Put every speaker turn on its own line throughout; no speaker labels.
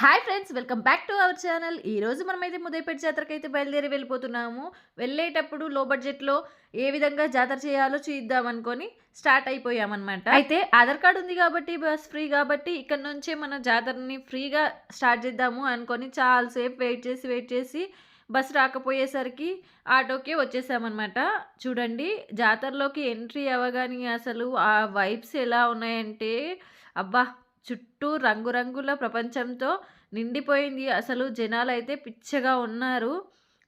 Hi friends welcome back to our channel ఈ రోజు మనమైతే ముదయపేట జాతరకి అయితే బయలుదేరి వెళ్ళిపోతున్నాము. వెళ్ళేటప్పుడు లో బడ్జెట్లో ఏ విధంగా జాతర చేయాలో చూద్దాం అనుకొని స్టార్ట్ అయిపోయామన్నమాట. అయితే ఆధార్ కార్డు ఉంది కాబట్టి బస్ ఫ్రీ కాబట్టి ఇక్కడ నుంచే మన జాతరని ఫ్రీగా స్టార్ట్ చేద్దాము అనుకొని చాలాసేపు వెయిట్ చేసి వెయిట్ చేసి బస్ రాకపోయేసరికి ఆటోకే వచ్చేసామన్నమాట. చూడండి జాతరలోకి ఎంట్రీ అవ్వగానే అసలు ఆ వైబ్స్ ఎలా ఉన్నాయంటే అబ్బా! చుట్టూ రంగురంగుల ప్రపంచంతో నిండిపోయింది. అసలు జనాలు అయితే పిచ్చగా ఉన్నారు.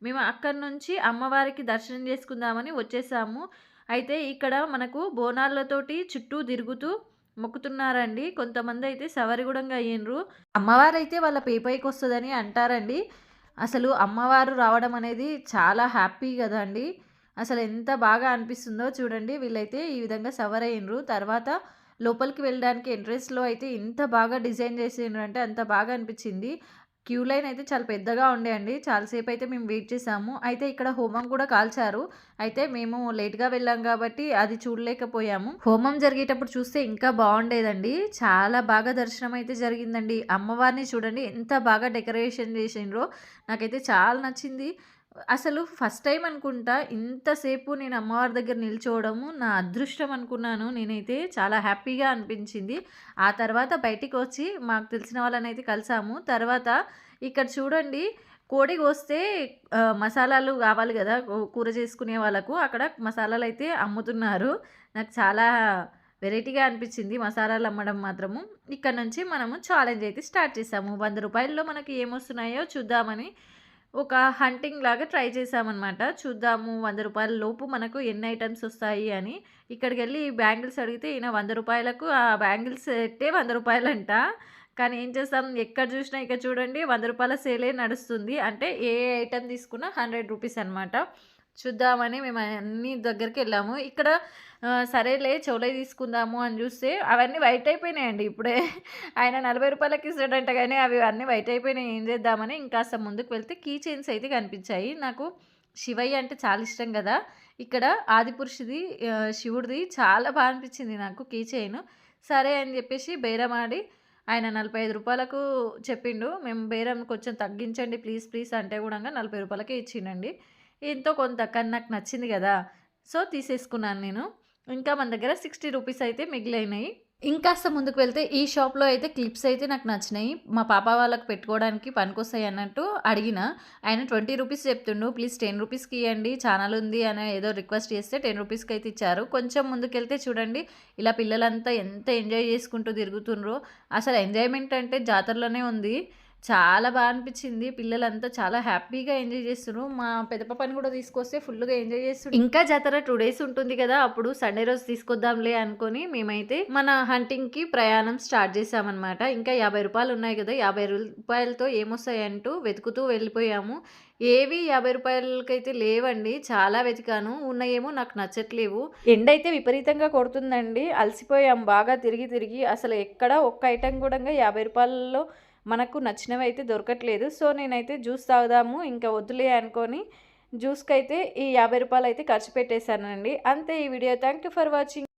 మేము అక్కడి నుంచి అమ్మవారికి దర్శనం చేసుకుందామని వచ్చేసాము. అయితే ఇక్కడ మనకు బోనాలతోటి చుట్టూ తిరుగుతూ మొక్కుతున్నారండి. కొంతమంది అయితే సవరిగూడంగా అయ్యిండ్రు. అమ్మవారు అయితే వాళ్ళ పేపైకి వస్తుందని అంటారండి. అసలు అమ్మవారు రావడం అనేది చాలా హ్యాపీ కదండి. అసలు ఎంత బాగా అనిపిస్తుందో చూడండి. వీళ్ళైతే ఈ విధంగా సవర్ అయ్యిండ్రు తర్వాత లోపలికి వెళ్ళడానికి ఎంట్రెన్స్లో అయితే ఇంత బాగా డిజైన్ చేసిండ్రు అంటే అంత బాగా అనిపించింది. క్యూ లైన్ అయితే చాలా పెద్దగా ఉండే అండి చాలాసేపు అయితే మేము వెయిట్ చేసాము. అయితే ఇక్కడ హోమం కూడా కాల్చారు. అయితే మేము లేట్గా వెళ్ళాం కాబట్టి అది చూడలేకపోయాము. హోమం జరిగేటప్పుడు చూస్తే ఇంకా బాగుండేదండి. చాలా బాగా దర్శనం అయితే జరిగిందండి. అమ్మవారిని చూడండి ఎంత బాగా డెకరేషన్ చేసిండ్రో. నాకైతే చాలా నచ్చింది. అసలు ఫస్ట్ టైం అనుకుంటా ఇంతసేపు నేను అమ్మవారి దగ్గర నిల్చోవడము నా అదృష్టం అనుకున్నాను. నేనైతే చాలా హ్యాపీగా అనిపించింది. ఆ తర్వాత బయటికి వచ్చి మాకు తెలిసిన వాళ్ళని అయితే కలిసాము. తర్వాత ఇక్కడ చూడండి కోడి కోస్తే మసాలాలు కావాలి కదా కూర చేసుకునే వాళ్ళకు. అక్కడ మసాలాలు అయితే అమ్ముతున్నారు. నాకు చాలా వెరైటీగా అనిపించింది మసాలాలు అమ్మడం మాత్రము. ఇక్కడ నుంచి మనము ఛాలెంజ్ అయితే స్టార్ట్ చేసాము. వంద రూపాయల్లో మనకి ఏమొస్తున్నాయో చూద్దామని ఒక హంటింగ్ లాగా ట్రై చేసామన్నమాట చూద్దాము వంద రూపాయల లోపు మనకు ఎన్ని ఐటమ్స్ వస్తాయి అని. ఇక్కడికి వెళ్ళి బ్యాంగిల్స్ అడిగితే ఈయన వంద రూపాయలకు ఆ బ్యాంగిల్స్ ఎట్టే వంద రూపాయలంట. కానీ ఏం చేస్తాం? ఎక్కడ చూసినా ఇక్కడ చూడండి వంద రూపాయల సేలే నడుస్తుంది. అంటే ఏ ఐటమ్ తీసుకున్నా హండ్రెడ్ రూపీస్ అనమాట చూద్దామని మేము అన్ని దగ్గరికి వెళ్ళాము. ఇక్కడ సరేలే చౌలై తీసుకుందాము అని చూస్తే అవన్నీ వైట్ అయిపోయినాయండి ఇప్పుడే. ఆయన నలభై రూపాయలకి ఇస్తాడంట కానీ అవి అన్నీ వైట్ అయిపోయినాయి. ఏం చేద్దామని ఇంకాస్త ముందుకు వెళ్తే కీ చైన్స్ అయితే కనిపించాయి. నాకు శివయ్య అంటే చాలా ఇష్టం కదా. ఇక్కడ ఆదిపురుషుది శివుడిది చాలా బాగా అనిపించింది నాకు కీ చైన్. సరే అని చెప్పేసి బేరం ఆడి ఆయన నలభై ఐదు రూపాయలకు చెప్పిండు. మేము బేరం కొంచెం తగ్గించండి ప్లీజ్ ప్లీజ్ అంటే కూడా నలభై రూపాయలకే ఇచ్చిండండి. ఎంతో కొంత కానీ నాకు నచ్చింది కదా. సో తీసేసుకున్నాను నేను. ఇంకా మన దగ్గర సిక్స్టీ రూపీస్ అయితే మిగిలినాయి. ఇంకాస్త ముందుకు వెళ్తే ఈ షాప్లో అయితే క్లిప్స్ అయితే నాకు నచ్చినాయి. మా పాప వాళ్ళకి పెట్టుకోవడానికి పనికొస్తాయి అన్నట్టు అడిగిన. ఆయన ట్వంటీ రూపీస్ చెప్తుండు. ప్లీజ్ టెన్ రూపీస్కి ఇవ్వండి ఛానల్ ఉంది అని ఏదో రిక్వెస్ట్ చేస్తే టెన్ రూపీస్కి అయితే ఇచ్చారు. కొంచెం ముందుకెళ్తే చూడండి ఇలా పిల్లలంతా ఎంత ఎంజాయ్ చేసుకుంటూ తిరుగుతుండ్రో. అసలు ఎంజాయ్మెంట్ అంటే జాతరలోనే ఉంది. చాలా బాగా అనిపించింది. పిల్లలంతా చాలా హ్యాపీగా ఎంజాయ్ చేస్తున్నారు. మా పెద్ద పాపని కూడా తీసుకొస్తే ఫుల్గా ఎంజాయ్ చేస్తున్నారు. ఇంకా జాతర టూ డేస్ ఉంటుంది కదా అప్పుడు సండే రోజు తీసుకొద్దాంలే అనుకొని మేమైతే మన హంటింగ్కి ప్రయాణం స్టార్ట్ చేసామన్నమాట ఇంకా యాభై రూపాయలు ఉన్నాయి కదా యాభై రూపాయలతో ఏమొస్తాయంటూ వెతుకుతూ వెళ్ళిపోయాము. ఏవి యాభై రూపాయలకైతే లేవండి చాలా వెతికాను. ఉన్నాయేమో నాకు నచ్చట్లేవు. ఎండ అయితే విపరీతంగా కొడుతుందండి. అలసిపోయాం బాగా తిరిగి తిరిగి. అసలు ఎక్కడ ఒక్క ఐటెం కూడా యాభై రూపాయలలో మనకు నచ్చినవి అయితే దొరకట్లేదు. సో నేనైతే జ్యూస్ తాగుదాము ఇంకా వద్దులే అనుకొని జ్యూస్కి అయితే ఈ యాభై రూపాయలు అయితే ఖర్చు పెట్టేశానండి. అంతే ఈ video. Thank you for watching.